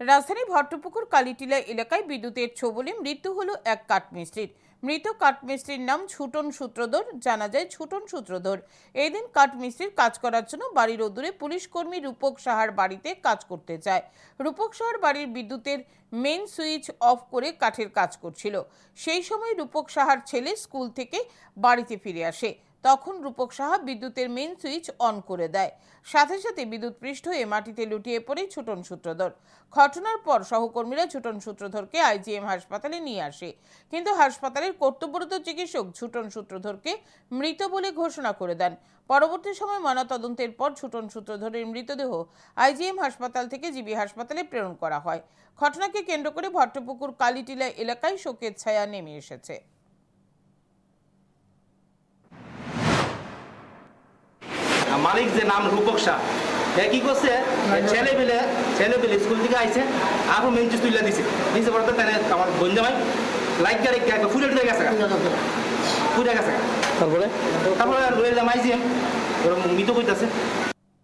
রাজধানী ভট্টপুকুর কালীটিলা এলাকায় বিদ্যুতের ছোবলে মৃত্যু হলো এক কাঠমিস্ত্রির। মৃত কাঠমিস্ত্রির নাম ছুটন সূত্রধর, জানা যায় ছুটন সূত্রধর। এই দিন কাঠমিস্ত্রির কাজ করার জন্য বাড়ির অদূরে পুলিশ কর্মী রূপক সাহার বাড়িতে কাজ করতে যায়। রূপক সাহার বাড়ির বিদ্যুতের মেন সুইচ অফ করে কাঠের কাজ করছিল। সেই সময় রূপক সাহার ছেলে স্কুল থেকে বাড়িতে ফিরে আসে। তখন রূপক সাহা বিদ্যুতের মেন সুইচ অন করে দেয়। সাথে সাথে বিদ্যুৎ পৃষ্ঠ হয়ে মাটিতে লুটিয়ে পড়ে ছুটন সূত্রধর। ঘটনার পর সহকর্মীরা ছুটন সূত্রধরকে আইজিএম হাসপাতালে নিয়ে আসে। কিন্তু হাসপাতালের কর্তব্যরত চিকিৎসক ছুটন সূত্রধরকে মৃত বলে ঘোষণা করে দেন। পরবর্তী সময় ময়নাতদন্তের পর ছুটন সূত্রধরের মৃতদেহ আইজিএম হাসপাতাল থেকে জিবি হাসপাতালে প্রেরণ করা হয়। ঘটনাকে কেন্দ্র করে ভট্টপুকুর কালীটিলা এলাকায় শোকের ছায়া নেমে এসেছে। মালিক যে নাম রূপক শাহ সে কি করছে? ছেলে পেলে ছেলে পেলে স্কুল থেকে আইছে আরও মেন চুজ তুলে দিছে। দিছে বলতে তো তাহলে আমার বন্ধু ভাই লাইক গাড়ি ফুলে টুলে গেছে ফুলে গেছে। তারপরে? তারপরে রয়ে জামাইছি ওরকম ওরা মৃত কইতাছে।